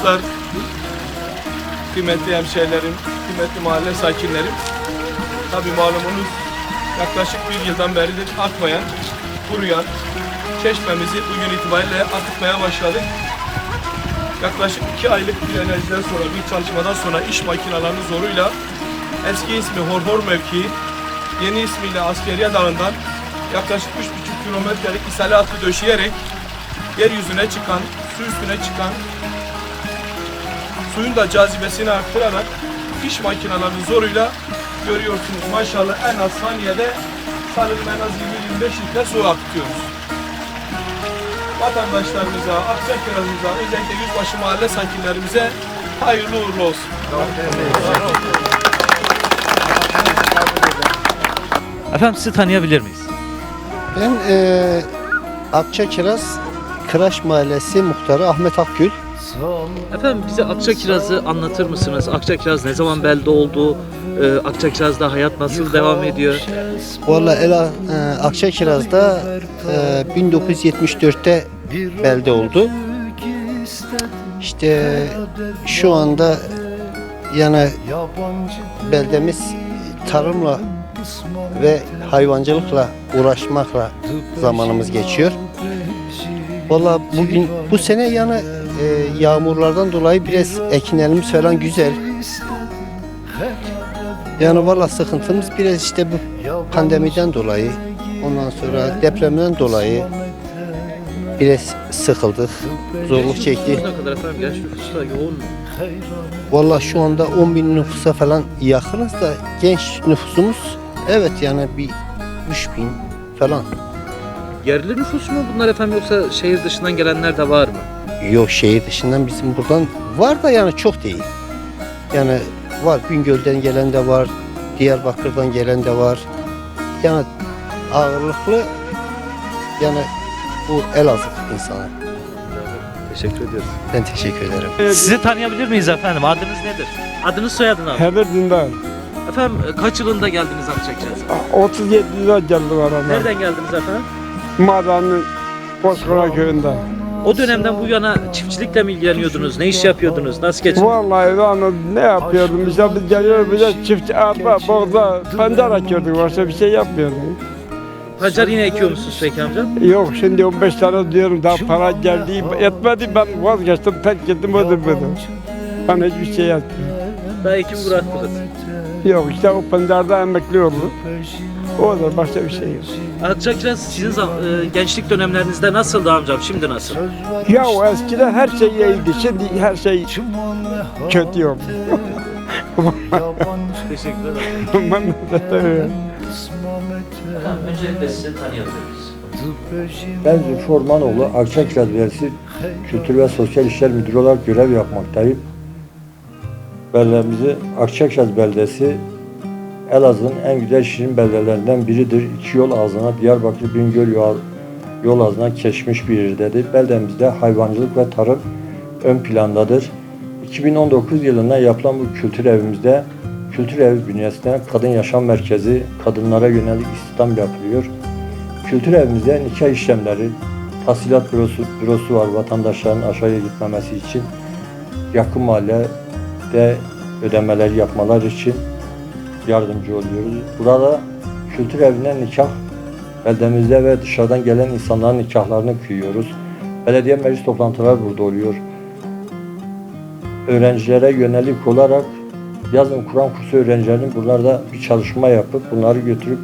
dostlar, kıymetli hemşehrilerim, kıymetli mahalle sakinlerim. Tabii malumunuz yaklaşık bir yıldan beridir akmayan, kuruyan çeşmemizi bugün itibariyle akıtmaya başladık. Yaklaşık iki aylık bir enerjiden sonra, bir çalışmadan sonra iş makinelerinin zoruyla eski ismi Horhor mevkii, yeni ismiyle Askeriye Dağı'ndan yaklaşık 3,5 kilometrelik isale hattı döşeyerek yeryüzüne çıkan, su üstüne çıkan, suyun da cazibesini arttırarak iş makinelerinin zoruyla görüyorsunuz maşallah en az saniyede sanırım en az 20-25 litre su akıtıyoruz. Vatandaşlarımıza, Akçakiraz'ımıza, özellikle Yüzbaşı mahalle sakinlerimize hayırlı uğurlu olsun. Efendim sizi tanıyabilir miyiz? Ben eee Akçakiraz Kıraş Mahallesi muhtarı Ahmet Akgül. Efendim bize Akçakiraz'ı anlatır mısınız? Akçakiraz ne zaman belde oldu? Ee, Akçakiraz'da hayat nasıl devam ediyor? Valla Ela eee, Akçakiraz'da eee, 1974'te belde oldu. İşte şu anda yani beldemiz tarımla ve hayvancılıkla uğraşmakla zamanımız geçiyor. Valla bugün bu sene yani e, yağmurlardan dolayı biraz ekinlerimiz falan güzel. Yani valla sıkıntımız biraz işte bu pandemiden dolayı, ondan sonra depremden dolayı biraz sıkıldık, zorluk çektik. Ne kadar efendim genç nüfus da yoğun mu? Valla şu anda 10 bin nüfusa falan yakınız da genç nüfusumuz evet yani bir 3 bin falan. Yerli nüfus mu bunlar efendim yoksa şehir dışından gelenler de var mı? Yok şehir dışından bizim buradan var da yani çok değil. Yani var Bingöl'den gelen de var, Diyarbakır'dan gelen de var. Yani ağırlıklı yani bu Elazığ insanı. Teşekkür ediyoruz. Ben teşekkür ederim. Sizi tanıyabilir miyiz efendim? Adınız nedir? Adınız soyadını alın. Heber Dindar. Efendim e, kaç yılında geldiniz Akçakiraz'a? 37 lira geldi bana. Nereden geldiniz efendim? Madanın Bozkura köyünden. O dönemden bu yana çiftçilikle mi ilgileniyordunuz? Ne iş yapıyordunuz? Nasıl geçiniyor? Vallahi ben ne yapıyordum? İşte biz geliyoruz bize çift arpa, boğza, pancar ekiyorduk. Başka bir şey yapmıyorduk. Pancar yine ekiyor musunuz peki amca? Yok şimdi 15 tane diyorum daha para geldi. Etmedi ben vazgeçtim. Terk ettim öldürmedim. Ben hiçbir şey yapmıyorum. Daha ekim bırakmadınız. Yok işte o pancarda emekli oldu. O da başka bir şey yok. Akçakiraz sizin zam- e, gençlik dönemlerinizde nasıldı amcam? Şimdi nasıl? Ya o eskiden her şey iyiydi. Şimdi her şey kötü yok. Teşekkür ederim. Öncelikle sizi tanıyabiliriz. Ben Zülfü Ormanoğlu, Akçakiraz Belediyesi Kültür ve Sosyal İşler Müdürü olarak görev yapmaktayım. Beldemizi Akçakiraz Beldesi Elazığ'ın en güzel şirin beldelerinden biridir. İki yol ağzına Diyarbakır Bingöl yol, yol ağzına geçmiş bir yerdedir. Beldemizde hayvancılık ve tarım ön plandadır. 2019 yılında yapılan bu kültür evimizde kültür evi bünyesinde kadın yaşam merkezi, kadınlara yönelik istihdam yapılıyor. Kültür evimizde nikah işlemleri, tahsilat bürosu, bürosu var vatandaşların aşağıya gitmemesi için. Yakın mahallede ödemeler yapmalar için yardımcı oluyoruz. Burada kültür evinden nikah beldemizde ve dışarıdan gelen insanların nikahlarını kıyıyoruz. Belediye meclis toplantıları burada oluyor. Öğrencilere yönelik olarak yazın Kur'an kursu öğrencilerinin bunlarda bir çalışma yapıp bunları götürüp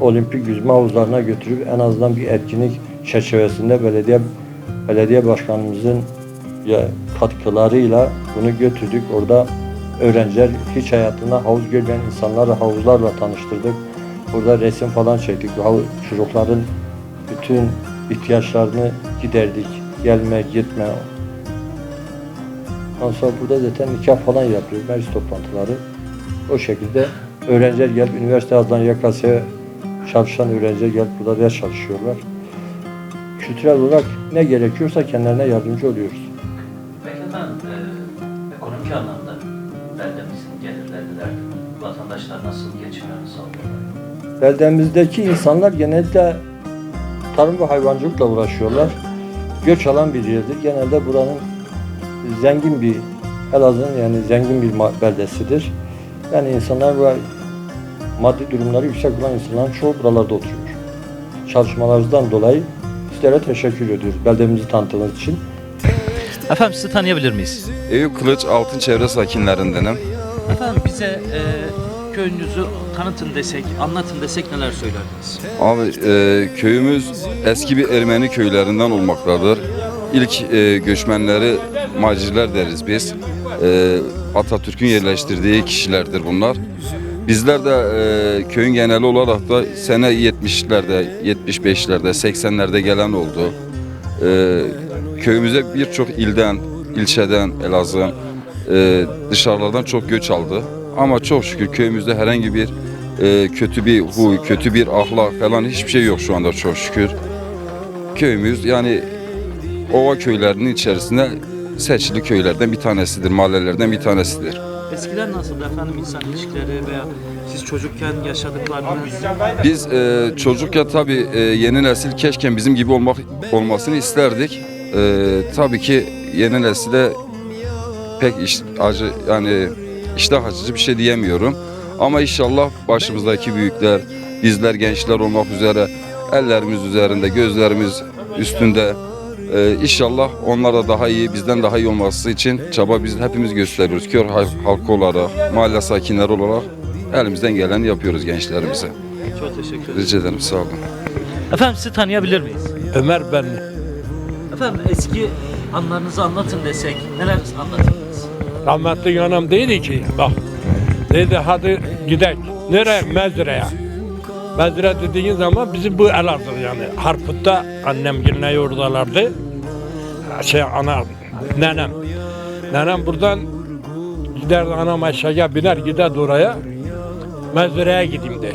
olimpik yüzme havuzlarına götürüp en azından bir etkinlik çerçevesinde belediye belediye başkanımızın katkılarıyla bunu götürdük. Orada öğrenciler hiç hayatında havuz görmeyen insanlarla havuzlarla tanıştırdık. Burada resim falan çektik. Çocukların bütün ihtiyaçlarını giderdik. Gelme, gitme. Ondan sonra burada zaten nikah falan yapıyoruz. Meclis toplantıları. O şekilde öğrenciler gelip üniversite adından YKS'ye çalışan öğrenciler gelip burada ders çalışıyorlar. Kültürel olarak ne gerekiyorsa kendilerine yardımcı oluyoruz. Beldemizdeki insanlar genelde tarım ve hayvancılıkla uğraşıyorlar. Göç alan bir yerdir. Genelde buranın zengin bir Elazığ'ın yani zengin bir beldesidir. Yani insanlar ve maddi durumları yüksek olan insanların çoğu buralarda oturuyor. Çalışmalarınızdan dolayı sizlere teşekkür ediyoruz beldemizi tanıttığınız için. Efendim sizi tanıyabilir miyiz? Eyüp Kılıç altın çevre sakinlerindenim. Efendim bize e, köyünüzü tanıtın desek, anlatın desek neler söylerdiniz? Abi e, köyümüz eski bir Ermeni köylerinden olmaktadır. İlk e, göçmenleri Macirler deriz biz. E, Atatürk'ün yerleştirdiği kişilerdir bunlar. Bizler de e, köyün geneli olarak da sene 70'lerde, 75'lerde, 80'lerde gelen oldu. E, köyümüze birçok ilden, ilçeden, Elazığ'ın e, dışarılardan çok göç aldı. Ama çok şükür köyümüzde herhangi bir e, kötü bir huy, kötü bir ahlak falan hiçbir şey yok şu anda çok şükür. Köyümüz yani ova köylerinin içerisinde seçili köylerden bir tanesidir, mahallelerden bir tanesidir. Eskiden nasıldı efendim insan ilişkileri veya siz çocukken yaşadıklarınız? Biz e, çocukken tabii e, yeni nesil keşke bizim gibi olmak olmasını isterdik. E, tabii ki yeni nesile pek iş, acı yani iştah açıcı bir şey diyemiyorum. Ama inşallah başımızdaki büyükler, bizler gençler olmak üzere ellerimiz üzerinde, gözlerimiz üstünde e, inşallah onlar da daha iyi, bizden daha iyi olması için çaba biz hepimiz gösteriyoruz. Kör hal- halkı olarak, mahalle sakinleri olarak elimizden geleni yapıyoruz gençlerimize. Çok teşekkür ederim. Rica ederim sağ olun. Efendim sizi tanıyabilir miyiz? Ömer ben. Efendim eski anlarınızı anlatın desek neler anlatırdınız? Rahmetli yanım dedi ki bak dedi hadi gidelim. Nereye? Mezre'ye. Mezre dediğin zaman bizim bu Elazığ yani. Harput'ta annem yine yordalardı. Şey ana nenem. Nenem buradan giderdi anam aşağıya biner giderdi oraya. Mezre'ye gideyim der.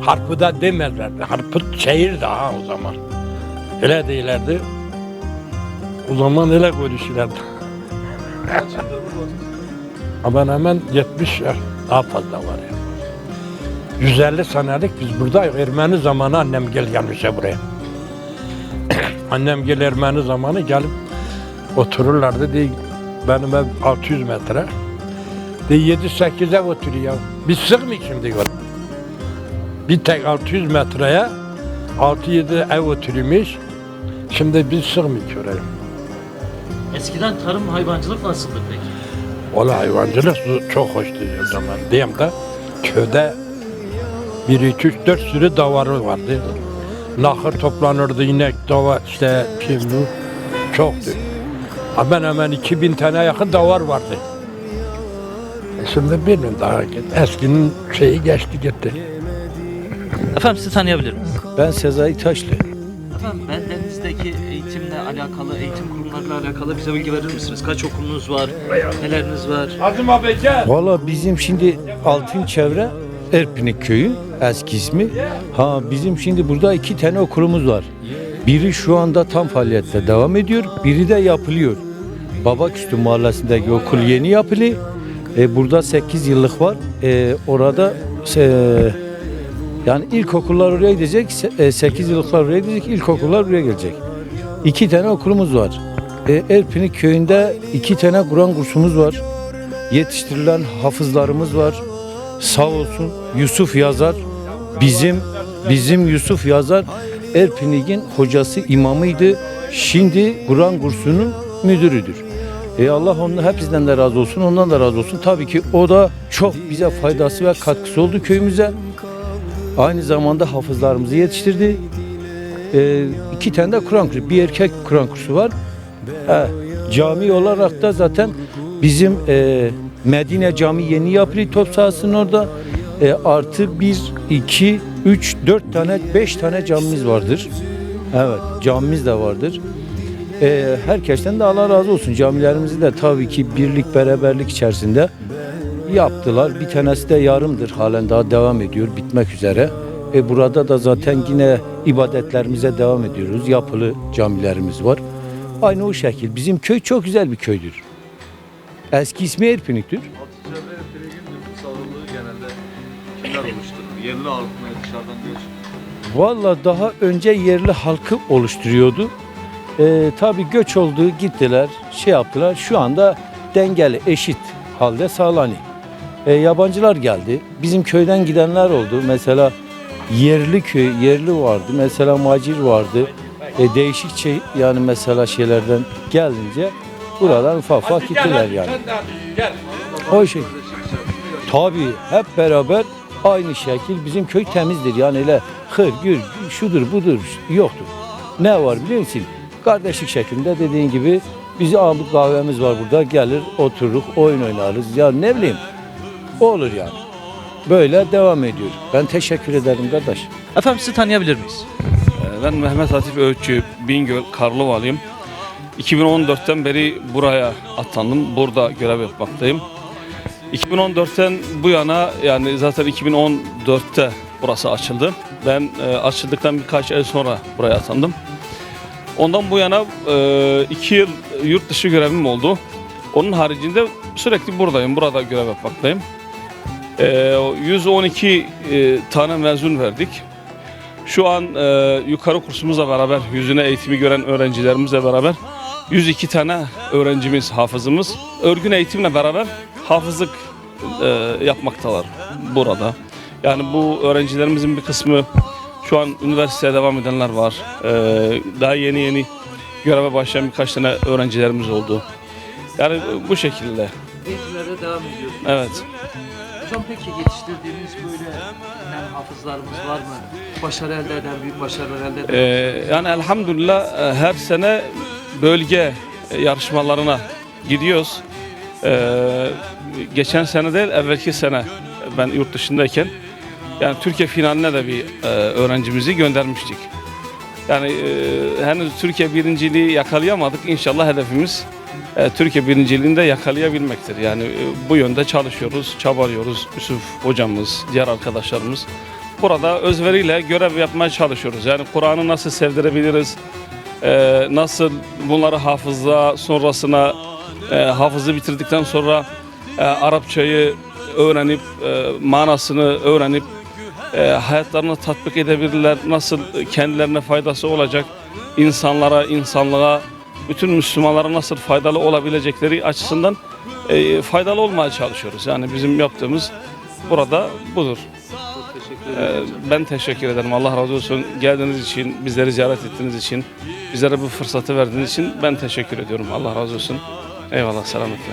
Harput'ta demezlerdi. Harput şehir daha o zaman. Öyle değillerdi. O zaman öyle konuşuyorlardı. Ben hemen 70 yaş daha fazla var ya. 150 senelik biz burada Ermeni zamanı annem gel gelmiş ya buraya. annem gel Ermeni zamanı gelip otururlardı diye benim ev 600 metre. De 7-8 ev oturuyor. Biz sığmıyor diyor. Bir tek 600 metreye 6-7 ev oturuyormuş. Şimdi biz sığmıyor oraya. Eskiden tarım hayvancılık nasıldı peki? Valla hayvancılık çok hoştu o zaman. Diyeyim de köyde bir, iki, üç, dört sürü davarı vardı. Nahır toplanırdı, inek, dava, işte bu? Çoktu. Hemen hemen 2000 tane yakın davar vardı. E şimdi bilmiyorum daha. Eskinin şeyi geçti gitti. Efendim sizi tanıyabilir miyiz? Ben Sezai Taşlı. Efendim alakalı, kurumlarıyla alakalı bize bilgi verir misiniz? Kaç okulunuz var, neleriniz var? Valla bizim şimdi altın çevre Erpinik köyü eski ismi. Ha bizim şimdi burada iki tane okulumuz var. Biri şu anda tam faaliyette devam ediyor. Biri de yapılıyor. Babaküstü mahallesindeki okul yeni yapılı. E, burada 8 yıllık var. E, orada e, yani ilkokullar oraya gidecek. 8 yıllıklar oraya gidecek. ilkokullar buraya gelecek. İki tane okulumuz var. E, Erpinik köyünde iki tane Kur'an kursumuz var yetiştirilen hafızlarımız var. Sağ olsun Yusuf Yazar bizim bizim Yusuf Yazar Erpinik'in hocası imamıydı. Şimdi Kur'an kursunun müdürüdür. E Allah onun hepsinden de razı olsun, ondan da razı olsun. Tabii ki o da çok bize faydası ve katkısı oldu köyümüze. Aynı zamanda hafızlarımızı yetiştirdi. E, iki tane de Kur'an kursu, bir erkek Kur'an kursu var. He, cami olarak da zaten bizim e, Medine Cami yeni yapılıyor top sahasının orada. E, artı bir, iki, üç, dört tane, beş tane camimiz vardır. Evet, camimiz de vardır. E, herkesten de Allah razı olsun. Camilerimizi de tabii ki birlik, beraberlik içerisinde yaptılar. Bir tanesi de yarımdır. Halen daha devam ediyor, bitmek üzere. E, burada da zaten yine ibadetlerimize devam ediyoruz. Yapılı camilerimiz var. Aynı o şekil. Bizim köy çok güzel bir köydür. Eski ismi Erpinik'tir. Altınçer'de Pirigin nüfus genelde kimler oluşturur? Yerli halk mı dışarıdan göç? Valla daha önce yerli halkı oluşturuyordu. E, tabii göç oldu gittiler şey yaptılar şu anda dengeli eşit halde sağlanıyor. E, yabancılar geldi. Bizim köyden gidenler oldu. Mesela yerli köy, yerli vardı. Mesela macir vardı. E, değişik şey yani mesela şeylerden gelince buradan ufak ufak gittiler yani. O şey. Tabii hep beraber aynı şekil bizim köy temizdir. Yani öyle hır, gür, şudur budur yoktur. Ne var biliyor musun? Kardeşlik şeklinde dediğin gibi bizi alıp kahvemiz var burada gelir otururuz oyun oynarız. Ya ne bileyim olur yani. Böyle devam ediyor. Ben teşekkür ederim kardeş. Efendim sizi tanıyabilir miyiz? Ben Mehmet Hatif Öğütçü, Bingöl Karlıvalıyım. 2014'ten beri buraya atandım. Burada görev yapmaktayım. 2014'ten bu yana yani zaten 2014'te burası açıldı. Ben e, açıldıktan birkaç ay sonra buraya atandım. Ondan bu yana e, iki yıl yurt dışı görevim oldu. Onun haricinde sürekli buradayım. Burada görev yapmaktayım. E, 112 e, tane mezun verdik. Şu an e, yukarı kursumuzla beraber yüzüne eğitimi gören öğrencilerimizle beraber 102 tane öğrencimiz, hafızımız örgün eğitimle beraber hafızlık e, yapmaktalar burada. Yani bu öğrencilerimizin bir kısmı şu an üniversiteye devam edenler var. E, daha yeni yeni göreve başlayan birkaç tane öğrencilerimiz oldu. Yani bu şekilde. Eğitimlere devam ediyorsunuz. Evet. Hocam peki yetiştirdiğiniz böyle yani hafızlarımız var mı? Başarı elde eden, büyük başarılar elde eden. Ee, yani elhamdülillah e, her sene bölge e, yarışmalarına gidiyoruz. Ee, geçen sene değil, evvelki sene ben yurt dışındayken yani Türkiye finaline de bir e, öğrencimizi göndermiştik. Yani e, henüz Türkiye birinciliği yakalayamadık. İnşallah hedefimiz e, Türkiye birinciliğini de yakalayabilmektir. Yani e, bu yönde çalışıyoruz, çabalıyoruz. Yusuf hocamız, diğer arkadaşlarımız. Burada özveriyle görev yapmaya çalışıyoruz. Yani Kur'an'ı nasıl sevdirebiliriz? e, nasıl bunları hafızla sonrasına hafızı bitirdikten sonra Arapçayı öğrenip manasını öğrenip e, hayatlarına tatbik edebilirler. Nasıl kendilerine faydası olacak insanlara, insanlığa, bütün Müslümanlara nasıl faydalı olabilecekleri açısından e, faydalı olmaya çalışıyoruz. Yani bizim yaptığımız burada budur. Ee. Ben teşekkür ederim. Allah razı olsun. Geldiğiniz için, bizleri ziyaret ettiğiniz için, bizlere bu fırsatı verdiğiniz için ben teşekkür ediyorum. Allah razı olsun. Eyvallah, selametle.